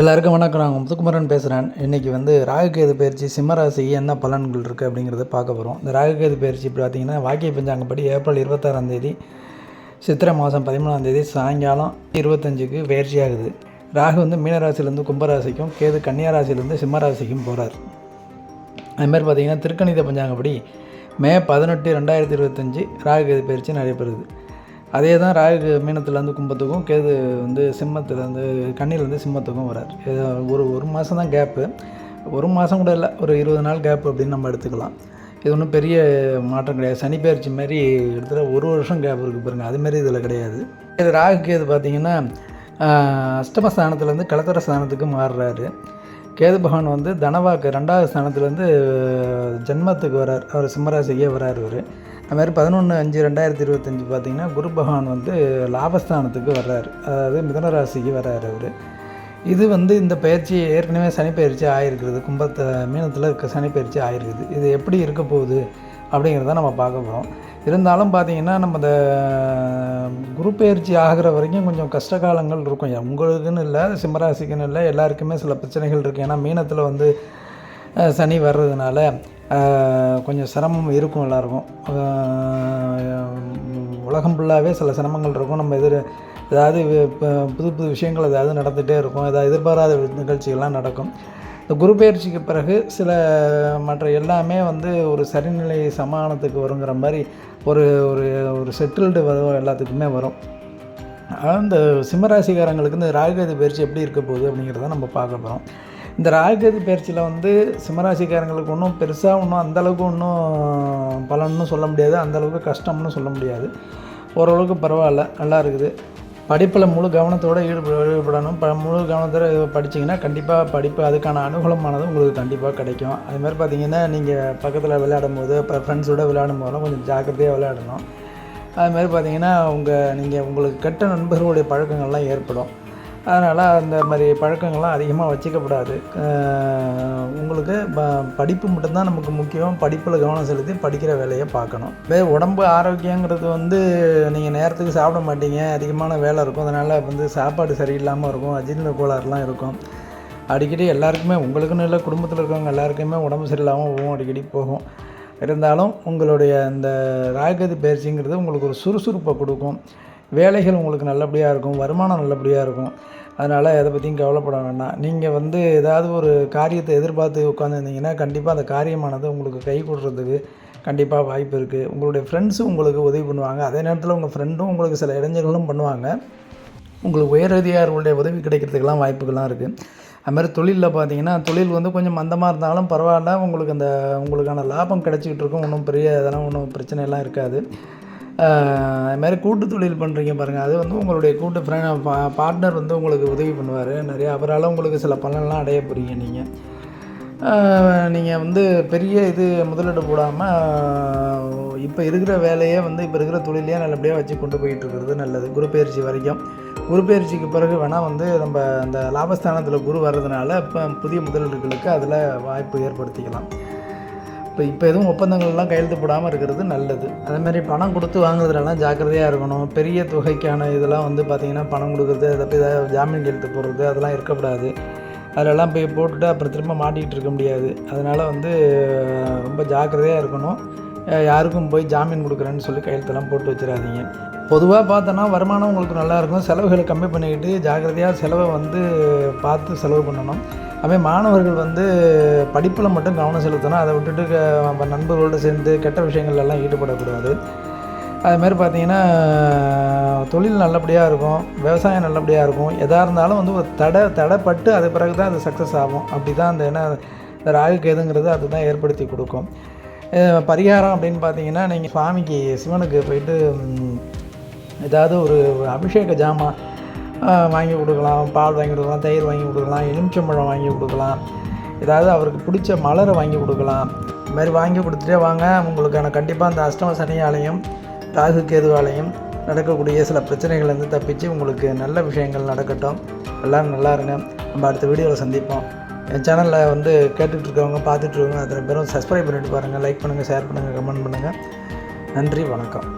எல்லாருக்கும் வணக்கம். நான் முத்துக்குமரன் பேசுகிறேன் இன்றைக்கி வந்து ராகுகேது பயிற்சி சிம்மராசி என்ன பலன்கள் இருக்குது அப்படிங்கிறத பார்க்க போகிறோம் இந்த ராகுகேது பயிற்சி இப்படி பார்த்தீங்கன்னா வாக்கிய பஞ்சாங்கப்படி ஏப்ரல் இருபத்தாறாம் தேதி சித்திரை மாதம் பதிமூணாம் தேதி சாயங்காலம் இருபத்தஞ்சுக்கு பயிற்சி ஆகுது ராகு வந்து மீனராசிலேருந்து கும்பராசிக்கும் கேது கன்னியாராசிலேருந்து சிம்மராசிக்கும் போகிறார் அதுமாதிரி பார்த்திங்கன்னா திருக்கணித பஞ்சாங்கப்படி மே பதினெட்டு ரெண்டாயிரத்தி இருபத்தஞ்சி ராகுகேது பயிற்சி நடைபெறுது. அதே தான் ராகு மீனத்துலேருந்து கும்பத்துக்கும் கேது வந்து சிம்மத்துலேருந்து கண்ணிலேருந்து சிம்மத்துக்கும் வரார். இது ஒரு ஒரு மாதம் தான் கேப்பு ஒரு மாதம் கூட இல்லை ஒரு இருபது நாள் கேப் அப்படின்னு நம்ம எடுத்துக்கலாம். இது ஒன்றும் பெரிய மாற்றம் கிடையாது. சனி பயிற்சி மாதிரி எடுத்துகிட்ட ஒரு வருஷம் கேப் இருக்குது பாருங்கள் அதுமாரி இதில் கிடையாது. இது ராகு கேது பார்த்திங்கன்னா அஷ்டமஸ்தானத்துலேருந்து கலத்தர ஸ்தானத்துக்கு மாறுறாரு. கேது பகவான் வந்து தனவாக்கு ரெண்டாவது ஸ்தானத்துலேருந்து ஜென்மத்துக்கு வரார். அவர் சிம்மராசிக்கே வரார் இவர். அதுமாதிரி பதினொன்று அஞ்சு ரெண்டாயிரத்தி இருபத்தஞ்சி பார்த்திங்கன்னா குரு பகவான் வந்து லாபஸ்தானத்துக்கு வர்றாரு. அதாவது மிதனராசிக்கு வர்றார் அவர். இது வந்து இந்த பயிற்சி ஏற்கனவே சனிப்பயிற்சி ஆகிருக்கிறது கும்பத்தை மீனத்தில் இருக்க சனிப்பயிற்சி ஆகிருக்குது இது எப்படி இருக்க போகுது அப்படிங்கிறத நம்ம பார்க்க போகிறோம் இருந்தாலும் பார்த்திங்கன்னா நம்ம இந்த குரு பயிற்சி ஆகிற வரைக்கும் கொஞ்சம் கஷ்ட காலங்கள் இருக்கும். உங்களுக்குன்னு இல்லை சிம்மராசிக்குன்னு இல்லை எல்லாருக்குமே சில பிரச்சனைகள் இருக்குது ஏன்னா மீனத்தில் வந்து சனி வர்றதுனால கொஞ்சம் சிரமம் இருக்கும் எல்லாருக்கும். உலகம் ஃபுல்லாகவே சில சிரமங்கள் இருக்கும். நம்ம எதிர் ஏதாவது புது புது விஷயங்கள் ஏதாவது நடந்துகிட்டே இருக்கும். ஏதாவது எதிர்பாராத நிகழ்ச்சிகள்லாம் நடக்கும். இந்த குரு பயிற்சிக்கு பிறகு சில மற்ற எல்லாமே வந்து ஒரு சரிநிலை சமானத்துக்கு வருங்கிற மாதிரி ஒரு ஒரு ஒரு செட்டில்டு வரும் எல்லாத்துக்குமே வரும். ஆனால் இந்த சிம்மராசிகாரங்களுக்கு இந்த ராகுகேது பயிற்சி எப்படி இருக்க போகுது அப்படிங்கிறத நம்ம பார்க்க போகிறோம் இந்த ராகுகேது பயிற்சியில் வந்து சிம்மராசிக்காரங்களுக்கு ஒன்றும் பெருசாக ஒன்றும் அந்தளவுக்கு ஒன்றும் பலன்னு சொல்ல முடியாது. அந்தளவுக்கு கஷ்டம்னு சொல்ல முடியாது. ஓரளவுக்கு பரவாயில்ல. நல்லா இருக்குது. படிப்பில் முழு கவனத்தோடு ஈடுபட ஈடுபடணும். ப முழு கவனத்தோடு படிச்சிங்கன்னா கண்டிப்பாக படிப்பு அதுக்கான அனுகூலமானது உங்களுக்கு கண்டிப்பாக கிடைக்கும். அதுமாதிரி பார்த்தீங்கன்னா நீங்கள் பக்கத்தில் விளையாடும் போது இப்போ ஃப்ரெண்ட்ஸோடு விளையாடும் போதெல்லாம் கொஞ்சம் ஜாக்கிரதையாக விளையாடணும். அதுமாதிரி பார்த்திங்கன்னா உங்கள் நீங்கள் உங்களுக்கு கெட்ட நண்பர்களுடைய பழக்கங்கள்லாம் ஏற்படும். அதனால் அந்த மாதிரி பழக்கங்கள்லாம் அதிகமாக வச்சுக்கப்படாது. உங்களுக்கு ப படிப்பு மட்டும்தான் நமக்கு முக்கியம். படிப்பில் கவனம் செலுத்தி படிக்கிற வேலையை பார்க்கணும். வே உடம்பு ஆரோக்கியங்கிறது வந்து நீங்கள் நேரத்துக்கு சாப்பிட மாட்டீங்க. அதிகமான வேலை இருக்கும். அதனால் வந்து சாப்பாடு சரியில்லாமல் இருக்கும். அஜீர்ண கோளாறுலாம் இருக்கும். அடிக்கடி எல்லாருக்குமே உங்களுக்குன்னு இல்லை குடும்பத்தில் இருக்கவங்க எல்லாருக்குமே உடம்பு சரியில்லாமல் போகும். அடிக்கடி போகும். இருந்தாலும் உங்களுடைய அந்த ராகதி பயிற்சிங்கிறது உங்களுக்கு ஒரு சுறுசுறுப்பை கொடுக்கும். வேலைகள் உங்களுக்கு நல்லபடியாக இருக்கும் வருமானம் நல்லபடியாக இருக்கும். அதனால் எதை பற்றியும் கவலைப்பட வேண்டாம். நீங்கள் வந்து ஏதாவது ஒரு காரியத்தை எதிர்பார்த்து உட்காந்துருந்தீங்கன்னா கண்டிப்பாக அந்த காரியமானது உங்களுக்கு கை கொடுறதுக்கு கண்டிப்பாக வாய்ப்பு இருக்குது உங்களுடைய ஃப்ரெண்ட்ஸும் உங்களுக்கு உதவி பண்ணுவாங்க. அதே நேரத்தில் உங்கள் ஃப்ரெண்டும் உங்களுக்கு சில இளைஞர்களும் பண்ணுவாங்க. உங்களுக்கு உயரதிகாரிகளுடைய உதவி கிடைக்கிறதுக்கெல்லாம் வாய்ப்புகள்லாம் இருக்குது அதுமாதிரி தொழிலில் பார்த்தீங்கன்னா தொழில் வந்து கொஞ்சம் மந்தமாக இருந்தாலும் பரவாயில்ல. உங்களுக்கு அந்த உங்களுக்கான லாபம் கிடச்சிக்கிட்டு இருக்கும். ஒன்றும் பெரிய இதெல்லாம் ஒன்றும் பிரச்சனையெல்லாம் இருக்காது. அதுமாதிரி கூட்டு தொழில் பண்ணுறீங்க பாருங்கள் அது வந்து உங்களுடைய கூட்டு ஃப்ரெண்ட் பா பார்ட்னர் வந்து உங்களுக்கு உதவி பண்ணுவார். நிறைய அவரால் உங்களுக்கு சில பலன்லாம் அடைய போகிறீங்க நீங்கள் நீங்கள் வந்து பெரிய இது முதலீடு போடாமல் இப்போ இருக்கிற வேலையே வந்து இப்போ இருக்கிற தொழிலையே நல்லபடியாக வச்சு கொண்டு போயிட்டு இருக்கிறது நல்லது. குரு பயிற்சி வரைக்கும். குரு பயிற்சிக்கு பிறகு வேணால் வந்து நம்ம அந்த லாபஸ்தானத்தில் குரு வர்றதுனால இப்போ புதிய முதலீடுகளுக்கு அதில் வாய்ப்பு ஏற்படுத்திக்கலாம். இப்போ இப்போ எதுவும் ஒப்பந்தங்கள்லாம் கையெழுத்து போடாமல் இருக்கிறது நல்லது. அதேமாதிரி பணம் கொடுத்து வாங்குறதுலலாம் ஜாக்கிரதையாக இருக்கணும். பெரிய தொகைக்கான இதெல்லாம் வந்து பார்த்திங்கன்னா பணம் கொடுக்குறது அதை போய் ஏதாவது ஜாமீன் கையெழுத்து போடுறது அதெல்லாம் இருக்கக்கூடாது. அதிலெல்லாம் போய் போட்டுட்டு அப்புறம் திரும்ப மாட்டிக்கிட்டு இருக்க முடியாது. அதனால் வந்து ரொம்ப ஜாக்கிரதையாக இருக்கணும். யாருக்கும் போய் ஜாமீன் கொடுக்குறேன்னு சொல்லி கையெழுத்தெல்லாம் போட்டு வச்சிடாதீங்க. பொதுவாக பார்த்தோன்னா வருமானம் உங்களுக்கு நல்லாயிருக்கும். செலவுகளை கம்மி பண்ணிக்கிட்டு ஜாக்கிரதையாக செலவை வந்து பார்த்து செலவு பண்ணணும். அதே மாணவர்கள் வந்து படிப்பில் மட்டும் கவனம் செலுத்தணும். அதை விட்டுட்டு நண்பர்களோடு சேர்ந்து கெட்ட விஷயங்கள்லாம் ஈடுபடக்கூடாது. அதுமாரி பார்த்திங்கன்னா தொழில் நல்லபடியாக இருக்கும். விவசாயம் நல்லபடியாக இருக்கும். எதாக இருந்தாலும் வந்து ஒரு தடை தடைப்பட்டு அது பிறகு தான் அது சக்ஸஸ் ஆகும். அப்படி தான் அந்த என்ன இந்த ராகு கேதுங்கிறது அதுதான் ஏற்படுத்தி கொடுக்கும். பரிகாரம் அப்படின்னு பார்த்தீங்கன்னா நீங்கள் சுவாமிக்கு சிவனுக்கு போயிட்டு ஏதாவது ஒரு அபிஷேக ஜாமான் வாங்கி கொடுக்கலாம் பால் வாங்கி கொடுக்கலாம் தயிர் வாங்கி கொடுக்கலாம் எலுமிச்சம்பழம் வாங்கி கொடுக்கலாம். ஏதாவது அவருக்கு பிடிச்ச மலரை வாங்கி கொடுக்கலாம். இது மாதிரி வாங்கி கொடுத்துட்டே வாங்க. உங்களுக்கான கண்டிப்பாக அந்த அஷ்டம சனியாலையும் ராகு கேதுவாலையும் நடக்கக்கூடிய சில பிரச்சனைகள்லேருந்து தப்பிச்சு உங்களுக்கு நல்ல விஷயங்கள் நடக்கட்டும். எல்லோரும் நல்லா இருங்க. நம்ம அடுத்த வீடியோவில் சந்திப்போம். என் சேனலில் வந்து கேட்டுட்ருக்கவங்க பார்த்துட்ருக்கவங்க அத்தனை பேரும் சப்ஸ்கிரைப் பண்ணிட்டு பாருங்கள் லைக் பண்ணுங்கள் ஷேர் பண்ணுங்கள் கமெண்ட் பண்ணுங்கள் நன்றி வணக்கம்.